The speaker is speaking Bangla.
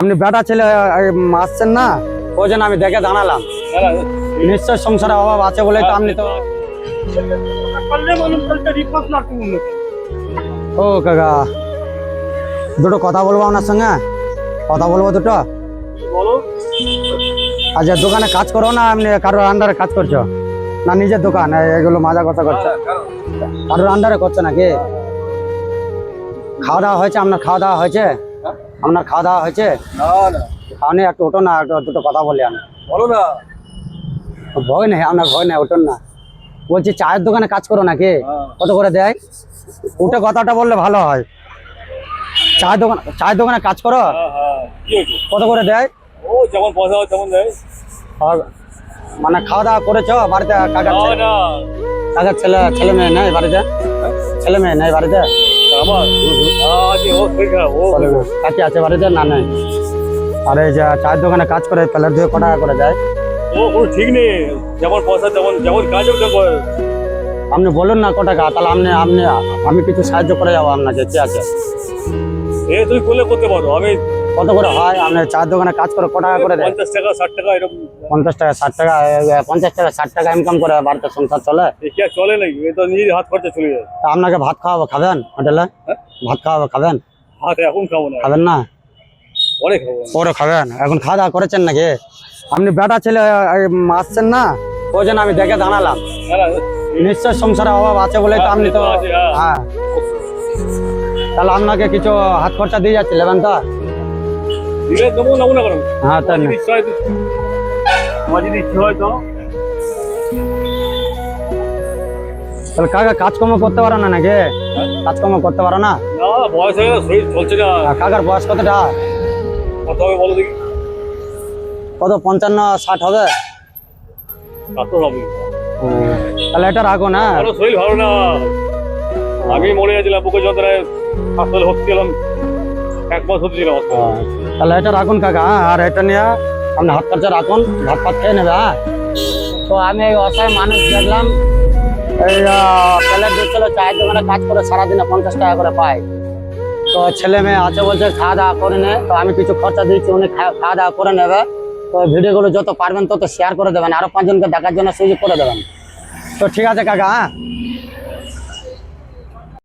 আপনি বেটা ছেলে আসছেন না? ওই জন্য আমি দেখে দাঁড়ালাম নিশ্চয় সংসারে অভাব আছে বলে তো আপনি তো ও কাকা, দুটো কথা বলব আপনার সঙ্গে? কথা বলব দুটো? আচ্ছা দোকানে কাজ করো না, আপনি কারোর আন্ডারে কাজ করছ? না, নিজের দোকান এগুলো মাজা কথা করছ? কারোর আন্ডারে করছ নাকি? খাওয়া দাওয়া হয়েছে, আপনার খাওয়া দাওয়া হয়েছে? আপনার খাওয়া দাওয়া হয়েছে? না না। আপনি একটু ওঠো না একটু দুটো কথা বলি আমি। বলো না। ভয় নেই আপনার ভয় নেই ওঠুন না। বলছি চায়ের দোকানে কাজ করো নাকি? হ্যাঁ। কত করে দেয়? উঠে কথাটা বললে ভালো হয়। চায়ের দোকান চায়ের দোকানে কাজ করো? হ্যাঁ হ্যাঁ। কত করে দেয়? ও যেমন পয়সা তেমন দেয়। মানে খাওয়া দাওয়া করেছ বাড়িতে? কাকার ছেলে কাকার ছেলে ছেলে মেয়ে নেই বাড়িতে? ছেলে মেয়ে নেই বাড়িতে? আমার আজ ও শরীর খারাপ আছে বাড়িতে না নেই আর এই যে চায়ের দোকানে কাজ করে প্লেট দিয়ে কটা টাকা করে যায়। ও কোনো ঠিক নেই। যেমন পয়সা তেমন যেমন কাজ। আপনি বলুন না কটা টাকা তাহলে আপনি আপনি আমি কিছু সাহায্য করে যাব আপনাকে কি আছে? এ তুমি করলে করতে পারো। আমি কত করে হয়? আপনি চায়ের দোকানে কাজ করে ক টাকা করে দেয়? পঞ্চাশ টাকা ষাট টাকা এরকম। পঞ্চাশ টাকা ষাট টাকা পঞ্চাশ টাকা ষাট টাকা ইনকাম করে বাড়িতে সংসার চলে? চলে নাকি এ তো নিজের হাত খরচা চলে যায়। আপনাকে ভাত খাওয়াবো খাবেন হোটেলে? হ্যাঁ? ভাত খাওয়াবো খাবেন? এখন খাব না। খাবেন না? খাব। পরে খাবেন? এখন খাওয়া দাওয়া করেছেন নাকি? আপনি বেটা ছেলে আসছেন না? ওই জন্য আমি দেখে দাঁড়ালাম না নিশ্চয় সংসারে অভাব আছে বলে তো আপনি তো হ্যাঁ। হ্যাঁ। তাহলে আপনাকে কিছু হাত খরচা দিয়ে যাচ্ছে নেবেন তো হ্যাঁ তাহলে কাকা কাজকর্ম করতে পারো না নাকি? কাজকর্ম করতে পারো না? বয়স হয়ে শরীর চলছে না। কাকার বয়স কতটা? কত হবে বলো দেখি। কত পঞ্চান্ন ষাট হবে? কত হবে। তাহলে এটা রাখো না। শরীর ভালো না। আমি মরে গেছিলাম বুকের যন্ত্রণায় হাসপাতালে ভর্তি ছিলাম এক মাস হতে ছিলাম হাসপাতালে। তাহলে এটা রাখুন কাকা হ্যাঁ? আর এটা নিয়ে আপনি হাত খরচা রাখুন, ভাত ফাত খেয়ে নেবে হ্যাঁ। তো আমি এই অসহায় মানুষ দেখলাম, এই প্লেট দিচ্ছিল চায়ের দোকানে কাজ করে সারাদিনে পঞ্চাশ টাকা করে পায়। তো ছেলে মেয়ে আছে বলছে, খাওয়া দাওয়া করে নে। তো আমি কিছু খরচা দিচ্ছি উনি খাওয়া দাওয়া করে নেবে। তো ভিডিওগুলো যত পারবেন তত শেয়ার করে দেবেন, আরও পাঁচজনকে দেখার জন্য সুযোগ করে দেবেন। তো ঠিক আছে কাকা হ্যাঁ।